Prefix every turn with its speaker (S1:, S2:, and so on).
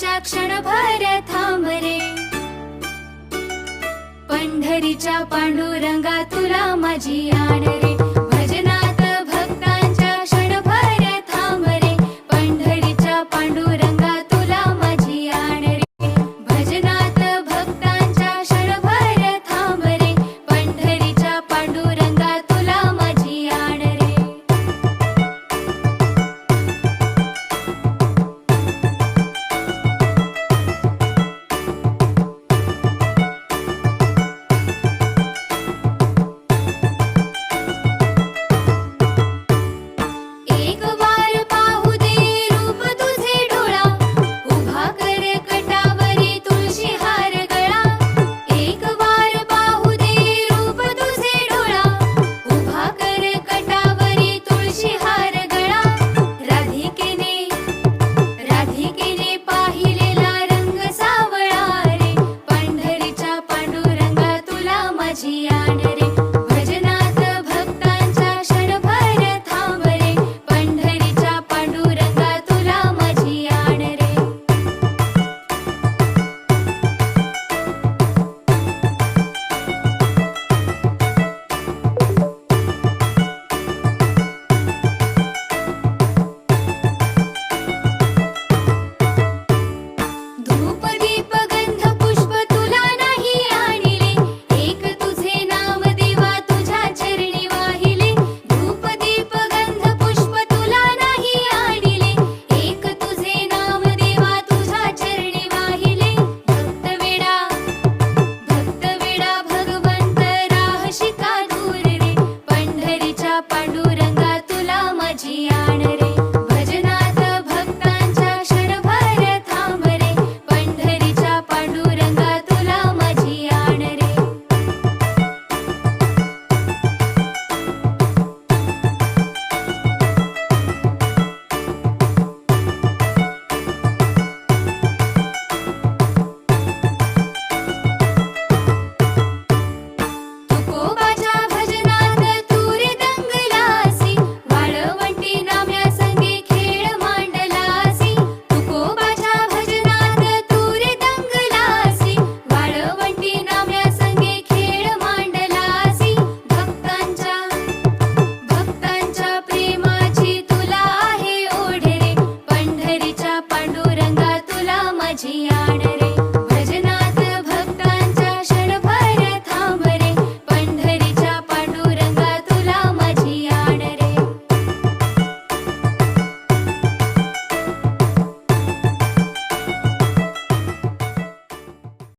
S1: पावलांच्या क्षणभर थांब रे. पंढरीच्या पांडुरंगा तुला माझी आण रे.